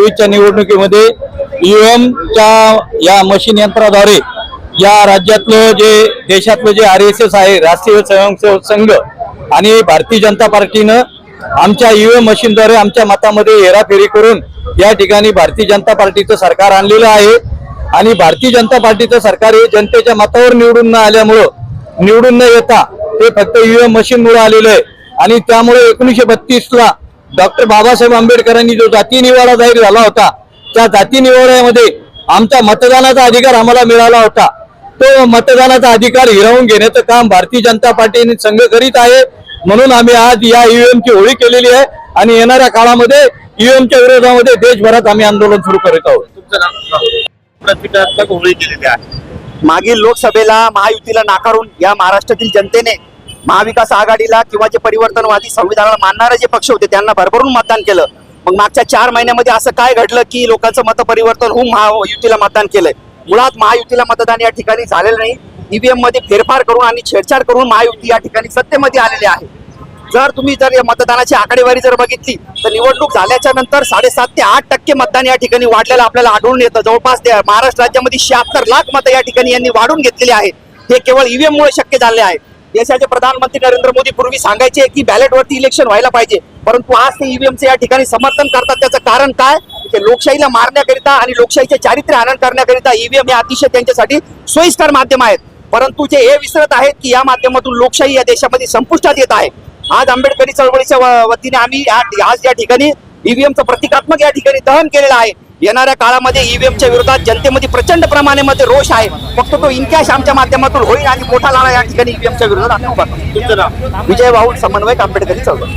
चोवीसच्या निवडणुकीमध्ये ईव्हीएमच्या या मशीन यंत्राद्वारे या राज्यातलं जे देशातलं जे आर एस एस आहे राष्ट्रीय स्वयंसेवक संघ आणि भारतीय जनता पार्टीनं आमच्या ईव्हीएम मशीनद्वारे आमच्या मतामध्ये हेराफेरी करून या ठिकाणी भारतीय जनता पार्टीचं सरकार आणलेलं आहे. आणि भारतीय जनता पार्टीचं सरकार हे जनतेच्या मतावर निवडून न आल्यामुळं निवडून न येता ते फक्त ईव्हीएम मशीनमुळे आलेलं आहे. आणि त्यामुळे एकोणीसशे बत्तीसला डॉक्टर बाबासाहेब आंबेडकरांनी जो जाती निवाडा जाहीर झाला होता त्या जाती निवाड्यामध्ये आमचा मतदानाचा अधिकार आम्हाला मिळाला होता. तो मतदानाचा अधिकार हिरावून घेण्याचं काम भारतीय जनता पार्टीने संघ करीत आहे. म्हणून आम्ही आज या ईव्हीएम ची होळी केलेली आहे आणि येणाऱ्या काळामध्ये ईव्हीएमच्या विरोधामध्ये देशभरात आम्ही आंदोलन सुरू करीत आहोत. मागील लोकसभेला महायुतीला नाकारून या महाराष्ट्रातील जनतेने महाविकास आघाडीला किंवा जे परिवर्तनवादी संविधानाला मानणारे जे पक्ष होते त्यांना भरभरून मतदान केलं. मग मागच्या चार महिन्यामध्ये असं काय घडलं की लोकांचं मत परिवर्तन होऊन महायुतीला मतदान केलंय? मुळात महायुतीला मतदान या ठिकाणी झालेलं नाही. ईव्हीएममध्ये फेरफार करून आणि छेडछाड करून महायुती या ठिकाणी सत्तेमध्ये आलेली आहे. जर तुम्ही जर या मतदानाची आकडेवारी जर बघितली तर निवडणूक झाल्याच्यानंतर साडेसात ते आठ टक्के मतदान या ठिकाणी वाढलेलं आपल्याला आढळून येतं. जवळपास महाराष्ट्र राज्यामध्ये शहात्तर लाख मतं या ठिकाणी यांनी वाढून घेतलेली आहेत. हे केवळ ईव्हीएम मुळे शक्य झाले आहे. देशाचे प्रधानमंत्री नरेंद्र मोदी पूर्वी सांगायचे की बॅलेट वरती इलेक्शन व्हायला पाहिजे. परंतु आज ते ईव्हीएमचे या ठिकाणी समर्थन करतात. त्याचं कारण काय? की लोकशाहीला मारण्याकरिता आणि लोकशाहीचे चारित्र्य हनन करण्याकरिता ईव्हीएम हे अतिशय त्यांच्यासाठी सोयीस्कर माध्यम आहेत. परंतु जे हे विसरत आहेत की या माध्यमातून लोकशाही या देशामध्ये संपुष्टात येत आहे. आज आंबेडकरी चळवळीच्या वतीने आम्ही आज या ठिकाणी ईव्हीएमचं प्रतिकात्मक या ठिकाणी दहन केलेलं आहे. येणाऱ्या काळामध्ये ईव्हीएमच्या विरोधात जनतेमध्ये प्रचंड प्रमाणे मध्ये रोष आहे. फक्त तो इनकॅश आमच्या माध्यमातून होईल आणि मोठा लढा या ठिकाणी ईव्हीएमच्या विरोधात आम्ही उभा तुमचं नाव? विजय भाऊ समन्वयक आंबेडकरी चळवळ